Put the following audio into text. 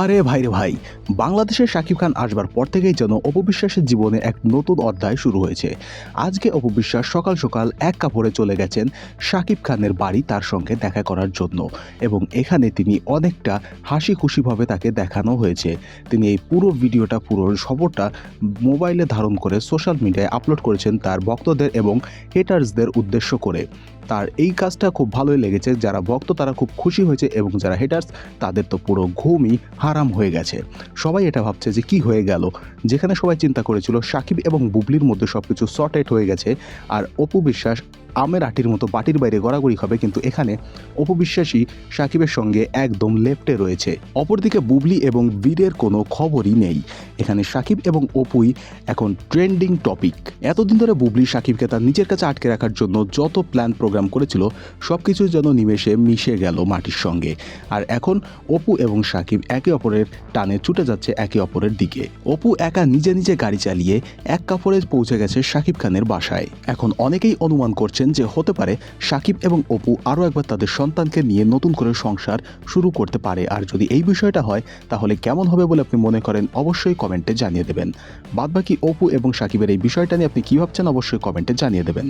আরে ভাই রে ভাই, বাংলাদেশের শাকিব খান আসবার পর থেকেই যেন অপবিশ্বাসের জীবনে এক নতুন অধ্যায় শুরু হয়েছে। আজকে অপবিশ্বাস সকাল সকাল এক কাপড়ে চলে গেছেন শাকিব খানের বাড়ি তার সঙ্গে দেখা করার জন্য এবং এখানে তিনি অনেকটা হাসি খুশিভাবে তাকে দেখানো হয়েছে। তিনি এই পুরো ভিডিওটা, পুরো খবরটা মোবাইলে ধারণ করে সোশ্যাল মিডিয়ায় আপলোড করেছেন তার ভক্তদের এবং হেটার্সদের উদ্দেশ্য করে। তার এই কাজটা খুব ভালোই লেগেছে। যারা ভক্ত, তারা খুব খুশি হয়েছে এবং যারা হেটার্স তাদের তো পুরো ঘুমই হারাম হয়ে গেছে। সবাই এটা ভাবছে যে কি হয়ে গেল? যেখানে সবাই চিন্তা করেছিল, সাকিব এবং বুবলির মধ্যে সব কিছু সর্টেড হয়ে গেছে। আর অপু বিশ্বাস আমের আটির মতো বাটির বাইরে গড়াগড়ি হবে, কিন্তু এখানে অপু বিশ্বাসই সাকিবের সঙ্গে একদম লেফটে রয়েছে। অপরদিকে বুবলি এবং বীরের কোনো খবরই নেই। এখানে সাকিব এবং অপুই এখন ট্রেন্ডিং টপিক। এতদিন ধরে বুবলি সাকিবকে তার নিজের কাছে আটকে রাখার জন্য যত প্ল্যান প্রোগ্রাম করেছিল সব কিছু যেন নিমেষে মিশে গেল মাটির সঙ্গে। আর এখন অপু এবং সাকিব একে অপরের টানে ছুটে যাচ্ছে একে অপরের দিকে। অপু একা নিজে নিজে গাড়ি চালিয়ে এক কাপড়ে পৌঁছে গেছে সাকিব খানের বাসায়। এখন অনেকেই অনুমান করছেন যে হতে পারে সাকিব এবং অপু আরও একবার তাদের সন্তানকে নিয়ে নতুন করে সংসার শুরু করতে পারে। আর যদি এই বিষয়টা হয়, তাহলে কেমন হবে বলে আপনি মনে করেন? অবশ্যই কমেন্টে জানিয়ে দেবেন। বাদবাকি অপু এবং সাকিবের এই বিষয়টা নিয়ে আপনি কী ভাবছেন? অবশ্যই কমেন্টে জানিয়ে দেবেন।